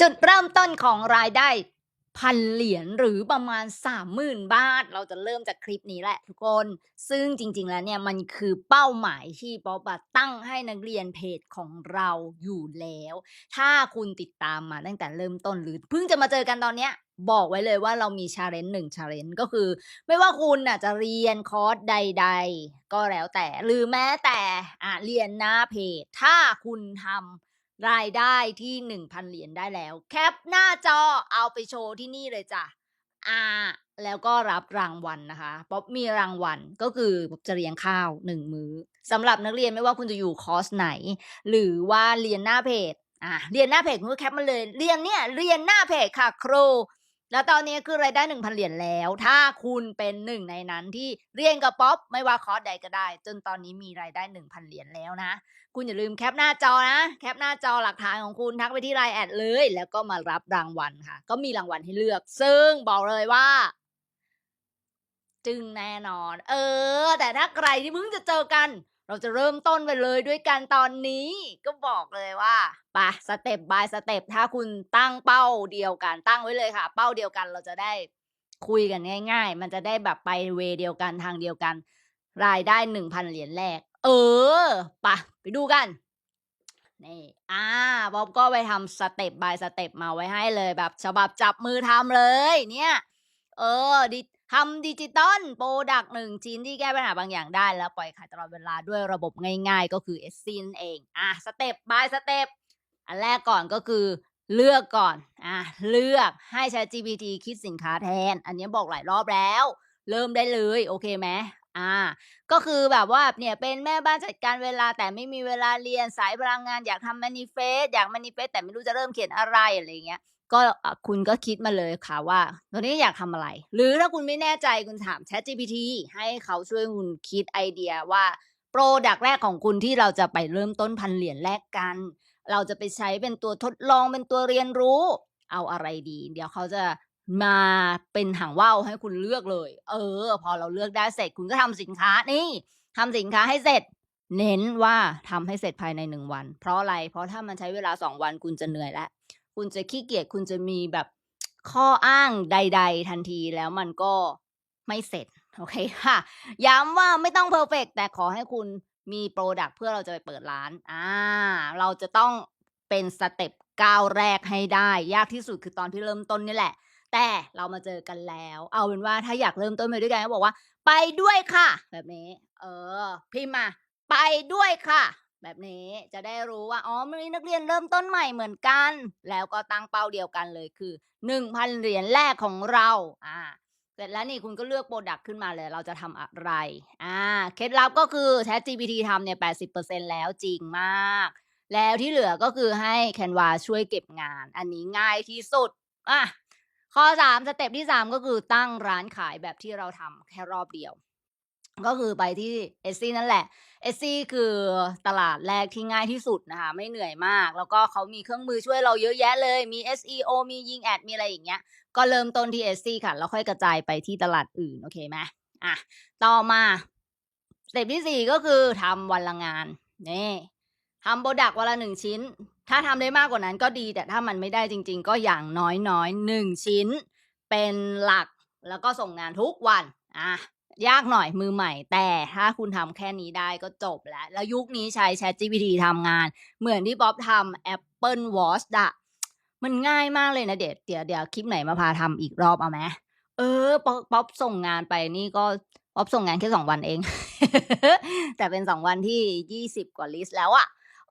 จุดเริ่มต้นของรายได้พันเหรียญหรือประมาณ 30,000 บาท เราจะเริ่มจากคลิปนี้แหละทุกคน ซึ่งจริง ๆ แล้วเนี่ยมันคือเป้าหมายที่ป๊อบอะตั้งให้นักเรียนเพจของเราอยู่แล้ว ถ้าคุณติดตามมาตั้งแต่เริ่มต้นหรือเพิ่งจะมาเจอกันตอนเนี้ยบอกไว้เลยว่าเรามี challenge 1 challenge ก็คือ ไม่ว่าคุณน่ะจะเรียนคอร์สใด ๆ ก็แล้วแต่หรือแม้แต่อ่าเรียนหน้าเพจ ถ้าคุณทำ รายได้ที่ 1,000 เหรียญได้แล้ว แคปหน้าจอเอาไปโชว์ที่นี่เลยจ้ะอ่าแล้วก็รับรางวัลนะคะป๊อบมีรางวัลก็คือป๊อบจะเลี้ยงข้าวหนึ่งมื้อสำหรับนักเรียนไม่ว่าคุณจะอยู่คอร์สไหน หรือว่าเรียนหน้าเพจอ่าเรียนหน้าเพจคุณก็แคปมาเลย เรียนเนี่ยเรียนหน้าเพจค่ะครู แล้วตอนนี้คือรายได้1,000เหรียญแล้ว ถ้าคุณเป็นหนึ่งในนั้นที่เรียนกับป๊อบไม่ว่าคอร์สใดก็ได้ จนตอนนี้มีรายได้1,000เหรียญแล้วนะ คุณอย่าลืมแคปหน้าจอนะ แคปหน้าจอหลักฐานของคุณทักไปที่ LINE แอดเลย แล้วก็มารับรางวัลค่ะ ก็มีรางวัลให้เลือก ซึ่งบอกเลยว่า จึงแน่นอน เออ แต่ถ้าใครที่เพิ่งจะเจอกัน เราจะเริ่มต้นไปเลยด้วยกันตอนนี้ ก็บอกเลยว่าไปสเต็ป by สเต็ปถ้าคุณตั้งเป้าเดียวกันตั้งไว้เลยค่ะ เป้าเดียวกันเราจะได้คุยกันง่าย ๆ มันจะได้แบบไปเวเดียวกันทางเดียวกัน รายได้1,000เหรียญแรก เออไปไปดูกันนี่อาป๊อบก็ไปทำสเต็ป by สเต็ปมาไว้ให้เลยแบบฉบับจับมือทำเลย เนี่ย เออดิ ทำดิจิทัลพรดักต์1ชิ้นที่แก้ปัญหาบางอย่างได้ แล้วปล่อยขายตลอดเวลาด้วยระบบง่ายๆ ก็คือ S C นั่นเอง อ่าสเต็ป by สเต็ปอันแรกก่อนก็คือเลือกก่อน อ่าเลือกให้ ChatGPT คิดสินค้าแทน อันนี้บอกหลายรอบแล้ว เริ่มได้เลย โอเคไหมอ่า ก็คือแบบว่าเนี่ยเป็นแม่บ้านจัดการเวลาแต่ไม่มีเวลาเรียนสายพลังงานอยากทำ manifest อยาก manifest แต่ไม่รู้จะเริ่มเขียนอะไรอะไรเงี้ย ก็คุณก็คิดมาเลยค่ะว่าตอนนี้อยากทำอะไร หรือถ้าคุณไม่แน่ใจคุณถาม ChatGPT ให้เขาช่วยคุณคิดไอเดียว่าพรดักแรกของคุณที่เราจะไปเริ่มต้นพันเหรียญแรกกัน เราจะไปใช้เป็นตัวทดลองเป็นตัวเรียนรู้ เอาอะไรดี เดี๋ยวเขาจะมาเป็นหางว่าวให้คุณเลือกเลย เออ พอเราเลือกได้เสร็จคุณก็ทำสินค้านี่ทำสินค้าให้เสร็จ เน้นว่าทำให้เสร็จภายใน1วัน เพราะอะไร เพราะถ้ามันใช้เวลา2วันคุณจะเหนื่อยแล้ว คุณจะขี้เกียจคุณจะมีแบบข้ออ้างใด ๆ ทันทีแล้วมันก็ไม่เสร็จ โอเคค่ะ ย้ำว่าไม่ต้องเพอร์เฟกต์แต่ขอให้คุณมีพรดักต์เพื่อเราจะไปเปิดร้านอาเราจะต้องเป็นสเต็ปก้าวแรกให้ได้ ยากที่สุดคือตอนที่เริ่มต้นนี่แหละ แต่เรามาเจอกันแล้ว เอาเป็นว่าถ้าอยากเริ่มต้นไปด้วยกันก็บอกว่า ไปด้วยค่ะ แบบนี้ เออ พิมพ์มา ไปด้วยค่ะ แบบนี้จะได้รู้ว่าอ๋อมีนักเรียนเริ่มต้นใหม่เหมือนกัน แล้วก็ตั้งเป้าเดียวกันเลยคือ 1,000 เหรียญแรกของเราอ่าเสร็จแล้วนี่คุณก็เลือกพรดักต์ขึ้นมาเลย เราจะทำอะไรอ่าเคล็ดลับก็คือ ChatGPT ทำเนี่ย80%แล้วจริงมาก แล้วที่เหลือก็คือให้ Canva ช่วยเก็บงาน อันนี้ง่ายที่สุดอาข้อ 3 สเต็ปที่ 3 ก็คือตั้งร้านขายแบบที่เราทำแค่รอบเดียว ก็คือไปที่ Etsy นั่นแหละ Etsy คือตลาดแรกที่ง่ายที่สุดนะคะ ไม่เหนื่อยมาก แล้วก็เขามีเครื่องมือช่วยเราเยอะแยะเลย มี SEO มียิงแอด มีอะไรอย่างเงี้ย ก็เริ่มต้นที่ Etsy ค่ะ แล้วค่อยกระจายไปที่ตลาดอื่น โอเคไหมอะ ต่อมาสเต็ปที่4ก็คือทำวันละงานนี่ทำพรดักต์วันละ1ชิ้น ถ้าทำได้มากกว่านั้นก็ดี แต่ถ้ามันไม่ได้จริง ๆ ก็อย่างน้อยๆ1ชิ้น เป็นหลักแล้วก็ส่งงานทุกวันอา ยากหน่อยมือใหม่ แต่ถ้าคุณทำแค่นี้ได้ก็จบแล้ว แล้วยุคนี้ใช้ ChatGPT ทำงาน เหมือนที่ป๊อบทำ Apple Watch อะมันง่ายมากเลยนะเดยวเดี๋ยวเดี๋ยวคลิปไหนมาพาทำอีกรอบเอาไหมเออป๊อบป๊อบส่งงานไปนี่ก็ป๊อบส่งงานแค่2วันเอง แต่เป็น2วันที่20กว่าลิสต์แล้วอะ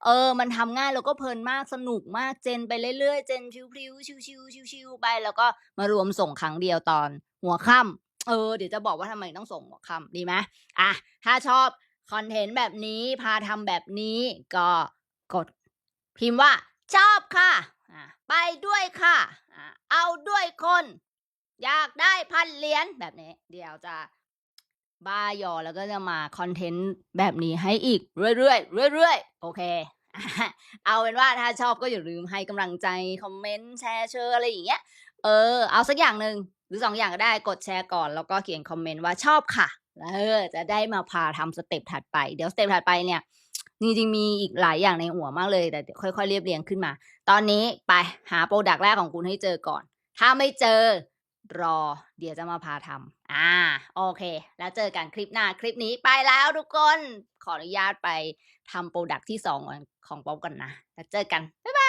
เออ มันทำง่ายแล้วก็เพลินมากสนุกมากเจนไปเรื่อยๆ เจนพริ้วๆชิลๆชิลๆไป แล้วก็มารวมส่งครั้งเดียวตอนหัวค่ำ เออเดี๋ยวจะบอกว่าทำไมต้องส่งหัวคำดีไหมอะถ้าชอบคอนเทนต์แบบนี้พาทำแบบนี้ก็กด พิมพ์ว่า ชอบค่ะไปด้วยค่ะ เอาด้วยคน อยากได้พันเหรียญแบบนี้ เดี๋ยวจะบ้ายอแล้วก็จะมาคอนเทนต์แบบนี้ให้อีก เรื่อยๆเรื่อยๆโอเคอาเอาเป็นว่าถ้าชอบก็อย่าลืมให้กำลังใจ คอมเมนต์ แชร์เชออะไรอย่างเงี้ย เออ เอาสักอย่างหนึ่งหรือ2องอย่างก็ได้กดแชร์ก่อน แล้วก็เขียนคอมเมนต์ว่าชอบค่ะเออ จะได้มาพาทำสเต็ปถัดไป เดี๋ยวสเต็ปถัดไปเนี่ยจริงๆมีอีกหลายอย่างในหัวมากเลย แต่ค่อย ๆ เรียบเรียงขึ้นมา ตอนนี้ไปหาโปรดักต์แรกของคุณให้เจอก่อน ถ้าไม่เจอรอ เดี๋ยวจะมาพาทำอ่า โอเค แล้วเจอกันคลิปหน้า คลิปนี้ไปแล้วทุกคน ขออนุญาตไปทำโปรดักต์ที่2ของของป๊อปก่อนนะ แล้วเจอกัน บ๊ายบาย